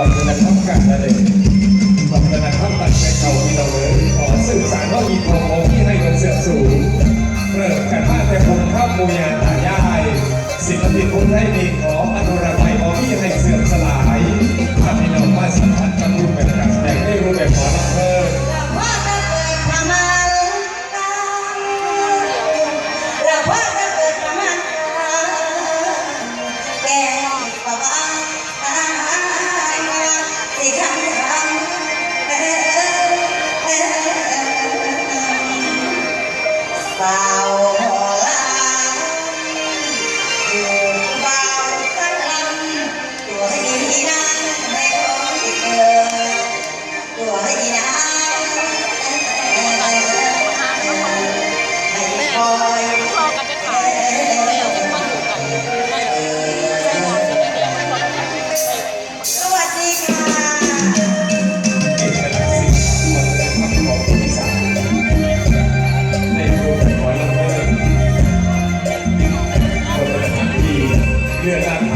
บัตรนั้นต้องการอะไรบัตรนั้นต้องการในเขาที่เราเลยขอสื่อสารว่าอีโปรโมที่ให้เงินเสื่อมสูงเริ่มกันมาแต่ผมข้าวโมยาตายายสิทยศิลปินคนไทยมีขออนุรักษ์ไทยขอพี่ให้เสื่อมสลายทำให้เรามาสัม Yeah.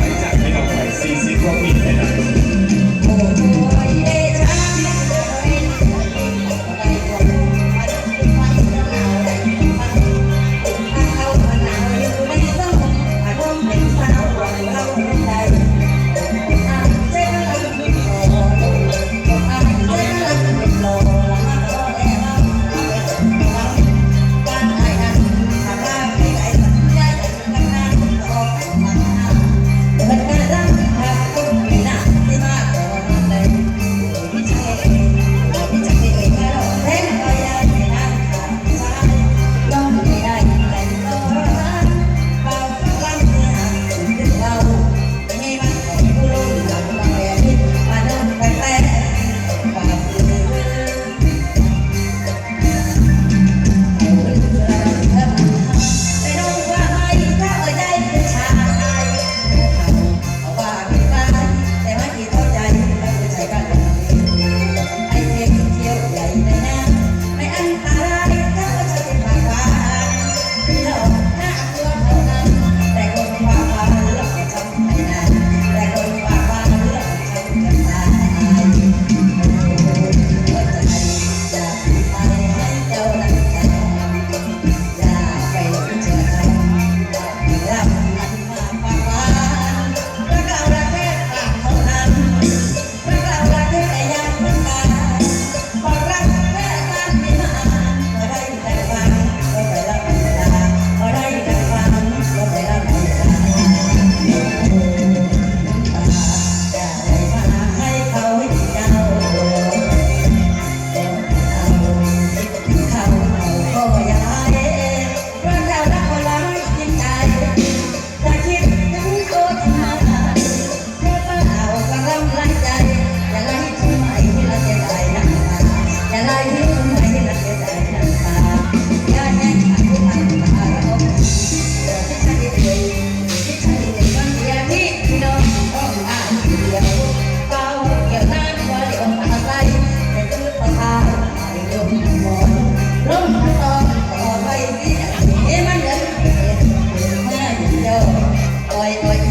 Oi, oi.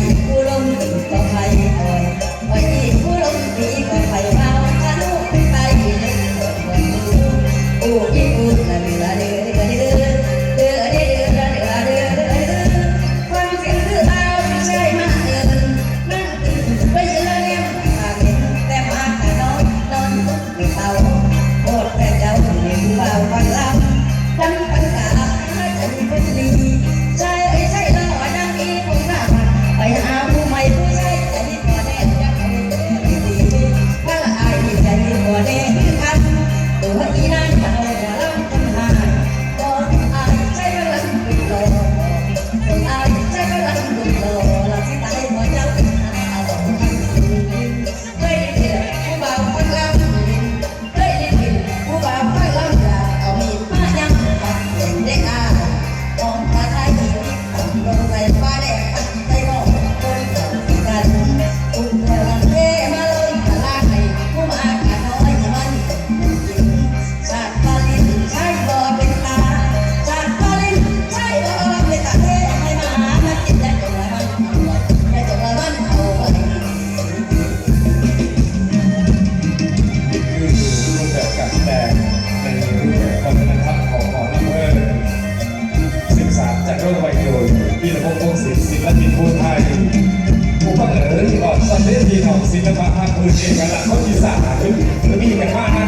พงพงศิษย์ศิลปินผู้ไทยผู้บังเอิญอ่อนสันเดที่น้องศิลปะภาคพื้นเอกลักษณ์คนอีสานมีแต่นมา